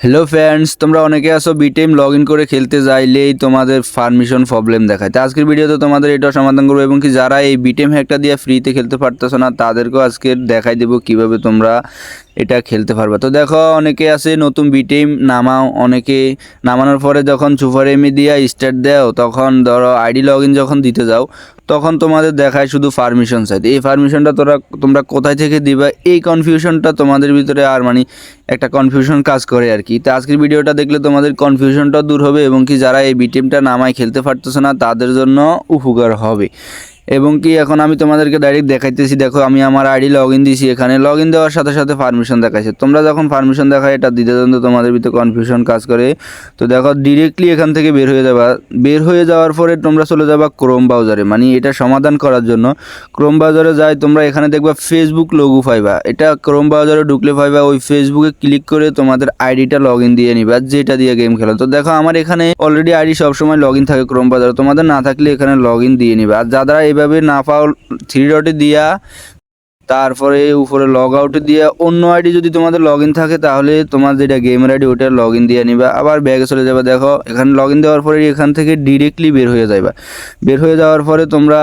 Hello friends তোমরা অনেকে আসো বিটেম লগ ইন করে খেলতে যাইলেই তোমাদের পারমিশন প্রবলেম দেখায়। তো আজকের ভিডিওতে তোমাদের এটা সমাধান করব এবং কি যারা এই বিটেম হ্যাকটা দিয়ে ফ্রিতে খেলতে পারতেছো না, তাদেরকেও আজকে দেখাই দেবো কীভাবে তোমরা এটা খেলতে পারবে। তো দেখো, অনেকে আছে নতুন বিটেম নামাও, অনেকে নামানোর পরে যখন সুপার এমি দিয়ে স্টার্ট দাও, তখন ধরো আইডি লগ ইন যখন দিতে যাও, তখন তোমাদের দেখায় শুধু পারমিশন চাইতে এই পারমিশনটা তোরা, তোমরা কোথায় থেকে দিবা? এই কনফিউশনটা তোমাদের ভিতরে আর মানে একটা কনফিউশন কাজ করে আর কি। তো আজকের ভিডিওটা দেখলে তোমাদের কনফিউশনটা দূর হবে এবং কি যারা এই বি বিটিমটা নামায় খেলতে পারতেছে না, তাদের জন্য উপকার হবে। এবং কি এখন আমি তোমাদেরকে ডাইরেক্ট দেখাইতেছি, দেখো আমি আমার আইডি লগ ইন দিয়েছি এখানে লগ ইন দেওয়ার সাথে সাথে পারমিশন দেখাইছে। তোমরা যখন পারমিশন দেখায়, এটা জন্য তোমাদের ভিতরে কনফিউশন কাজ করে। তো দেখো ডিরেক্টলি এখান থেকে বের হয়ে যাবা। বের হয়ে যাওয়ার পরে তোমরা চলে যাবা ক্রোম ব্রাউজারে মানে এটা সমাধান করার জন্য। ক্রোম ব্রাউজারে যাই তোমরা এখানে দেখবা ফেসবুক লোগো পাইবা। এটা ক্রোম ব্রাউজারে ঢুকলে পাইবা, ওই ফেসবুকে ক্লিক করে তোমাদের আইডিটা লগ ইন দিয়ে নিবা, যেটা দিয়ে গেম খেলো। তো দেখো, আমার এখানে অলরেডি আইডি সবসময় লগ ইন থাকে ক্রোম ব্রাউজারে তোমাদের না থাকলে এখানে লগ ইন দিয়ে নিবা। আর যারা এইভাবে না পাও থ্রি ডটে দিয়া, তারপরে উপরে লগ আউটে দিয়ে, অন্য আইডি যদি তোমাদের লগ ইন থাকে তাহলে তোমার যেটা গেমের আইডি ওটা লগ ইন দিয়ে নিবা। আবার ব্যাগে চলে যাবে, দেখো, এখানে লগ ইন দেওয়ার পরে এখান থেকে ডিরেক্টলি বের হয়ে যাইবা। বের হয়ে যাওয়ার পরে তোমরা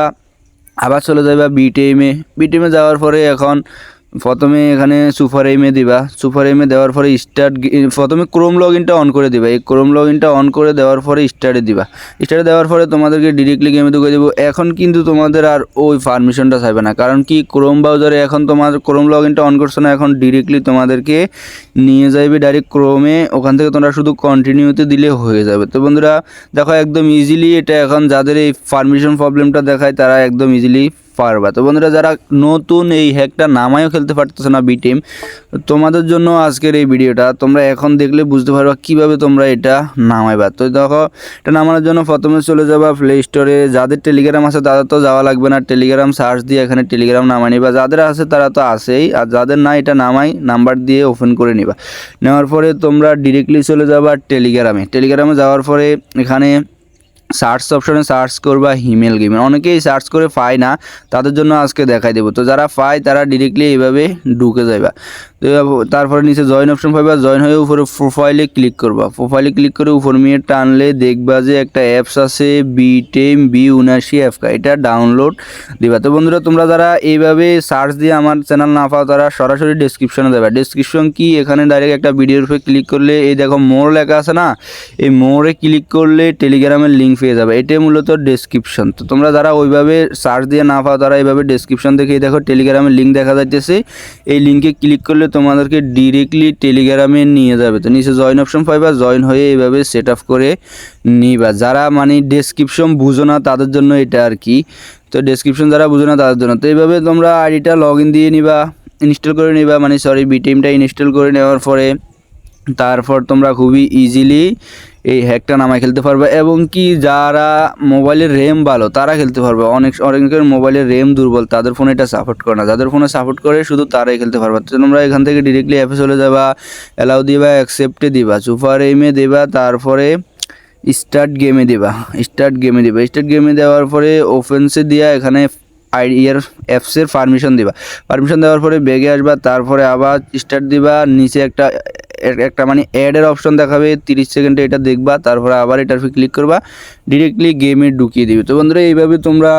আবার চলে যাবা বিটিএমে বিটিএমে যাওয়ার পরে এখন প্রথমে এখানে সুপার এমে দিবা। সুপার এমে দেওয়ার পরে স্টার্ট প্রথমে ক্রোম লগ ইনটা অন করে দিবা। এই ক্রোম লগ ইনটা অন করে দেওয়ার পরে স্টার্টে দিবা। স্টার্টে দেওয়ার পরে তোমাদেরকে ডিরেক্টলি গেমে ঢুকে দেবো। এখন কিন্তু তোমাদের আর ওই পারমিশনটা চাইবে না। কারণ কি ক্রোম ব্রাউজারে এখন তোমার ক্রোম লগ ইনটা অন করছ না, এখন ডিরেক্টলি তোমাদেরকে নিয়ে যাইবে ডাইরেক্ট ক্রোমে ওখান থেকে তোমরা শুধু কন্টিনিউতে দিলে হয়ে যাবে। তো বন্ধুরা, দেখো একদম ইজিলি এটা এখন যাদের এই পারমিশন প্রবলেমটা দেখায়, তারা একদম ইজিলি পারবা তো বন্ধুরা, যারা নতুন এই হ্যাকটা নামায়ও খেলতে পারতেছো না বি টিম তোমাদের জন্য আজকের এই ভিডিওটা, তোমরা এখন দেখলে বুঝতে পারবা কীভাবে তোমরা এটা নামাইবা। তো দেখো, এটা নামানোর জন্য প্রথমে চলে যাবা প্লে স্টোরে যাদের টেলিগ্রাম আছে, তাদের তো যাওয়া লাগবে না। টেলিগ্রাম সার্চ দিয়ে এখানে টেলিগ্রাম নামাই নিবা। যাদের আছে, তারা তো আসেই আর যাদের না এটা নামাই নাম্বার দিয়ে ওপেন করে নিবা। নেওয়ার পরে তোমরা ডিরেক্টলি চলে যাবা টেলিগ্রামে টেলিগ্রামে যাওয়ার পরে এখানে সার্চ অপশনে সার্চ করবা হিমেল গেমের অনেকেই সার্চ করে পায় না, তাদের জন্য আজকে দেখাই দেবো। তো যারা পায়, তারা ডিরেক্টলি এইভাবে ঢুকে যাইবা। তারপরে নিচে জয়েন অপশন পাইবা জয়েন হয়ে উপরে প্রোফাইলে ক্লিক করবা। প্রোফাইলে ক্লিক করে উপর মিয়ে টানলে দেখবা যে একটা অ্যাপস আছে বি টেম বি উনাশি অ্যাপকা এটা ডাউনলোড দিবা। তো বন্ধুরা, তোমরা যারা এইভাবে সার্চ দিয়ে আমার চ্যানেল না পাও, তারা সরাসরি ডেসক্রিপশনে দেবা। ডেসক্রিপশন কি? এখানে ডাইরেক্ট একটা ভিডিওর উপরে ক্লিক করলে এই দেখো মোর লেখা আছে না? এই মোড়ে ক্লিক করলে টেলিগ্রামের লিঙ্ক পেয়ে যাবে। এটাই মূলত ডেসক্রিপশন তো তোমরা যারা ওইভাবে সার্চ দিয়ে না পাও, তারা এইভাবে ডেসক্রিপশন দেখে দেখো টেলিগ্রামের লিঙ্ক দেখা যাচ্ছে এই লিঙ্কে ক্লিক করলে তোমাদেরকে ডিরেক্টলি টেলিগ্রামে নিয়ে যাবে। তো নিচে জয়েন অপশন পাইবা জয়েন হয়ে এইভাবে সেট আপ করে নিবা। যারা মানে ডেসক্রিপশন বুঝো না, তাদের জন্য এটা আর কি। তো ডেসক্রিপশন যারা বুঝো না, তাদের জন্য। তো এইভাবে তোমরা আইডিটা লগ ইন দিয়ে নিবা ইনস্টল করে নিবা। মানে সরি বিটিএমটা ইনস্টল করে নেওয়ার পরে তারপর তোমরা খুবই ইজিলি এই হ্যাকটা নামায় খেলতে পারবে এবং কি যারা মোবাইলের র্যাম ভালো, তারা খেলতে পারবে। অনেক অনেকের মোবাইলের র্যাম দুর্বল, তাদের ফোনে এটা সাপোর্ট করে না। যাদের ফোনে সাপোর্ট করে, শুধু তারাই খেলতে পারবে। তো তোমরা এখান থেকে ডিরেক্টলি অ্যাপে চলে যাবা অ্যালাউ দিবা অ্যাকসেপ্টে দিবা সুপার এমে দিবা, তারপরে স্টার্ট গেমে দিবা স্টার্ট গেমে দিবা। স্টার্ট গেমে দেওয়ার পরে ওপেন্সে দিয়া এখানে ইয়ার অ্যাপসের পারমিশন দিবা। পারমিশন দেওয়ার পরে বেগে আসবা, তারপরে আবার স্টার্ট দিবা, নিচে একটা একটা মানে অ্যাডের অপশন দেখাবে, তিরিশ সেকেন্ডে এটা দেখবা, তারপরে আবার এটার উপর ক্লিক করবা ডিরেক্টলি গেমে ঢুকিয়ে দিবে। তো বন্ধুরা, এইভাবে তোমরা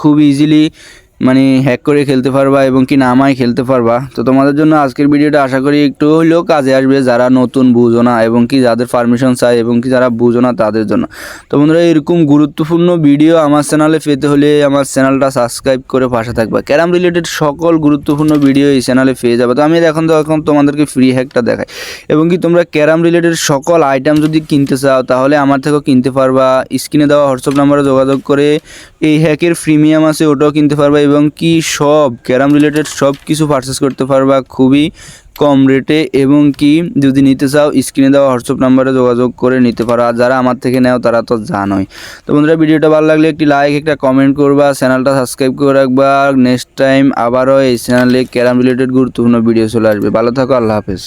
খুব ইজিলি মানে হ্যাক করে খেলতে পারবা এবং কি নামায় খেলতে পারবা। তো তোমাদের জন্য আজকের ভিডিওটা আশা করি একটু হলেও কাজে আসবে যারা নতুন বুঝো না এবং কি যাদের পারমিশন চায় এবং কি যারা বুঝো না তাদের জন্য। তো বন্ধুরা, এরকম গুরুত্বপূর্ণ ভিডিও আমার চ্যানেলে পেতে হলে আমার চ্যানেলটা সাবস্ক্রাইব করে পাশে থাকবা। ক্যারাম রিলেটেড সকল গুরুত্বপূর্ণ ভিডিও এই চ্যানেলে পেয়ে যাবে। তো আমি এখন তো এখন তোমাদেরকে ফ্রি হ্যাকটা দেখাই। এবং কি তোমরা ক্যারাম রিলেটেড সকল আইটেম যদি কিনতে চাও, তাহলে আমার থেকেও কিনতে পারবা। স্ক্রিনে দেওয়া হোয়াটসঅ্যাপ নাম্বারে যোগাযোগ করে এই হ্যাকের প্রিমিয়াম আছে, ওটাও কিনতে পারবা। এবং কি সব ক্যারাম রিলেটেড সব কিছু পারচেস করতে পারবা খুবই কম রেটে এবং কি যদি নিতে চাও স্ক্রিনে দেওয়া হোয়াটসঅ্যাপ নাম্বারে যোগাযোগ করে নিতে পারো। আর যারা আমার থেকে নেও তারা তো জানোই। তো বন্ধুরা, ভিডিওটা ভালো লাগলে একটি লাইক একটা কমেন্ট করবা চ্যানেলটা সাবস্ক্রাইব করে রাখবা। নেক্সট টাইম আবারও এই চ্যানেলে ক্যারাম রিলেটেড গুরুত্বপূর্ণ ভিডিও চলে আসবে। ভালো থাকো, আল্লাহ হাফেজ।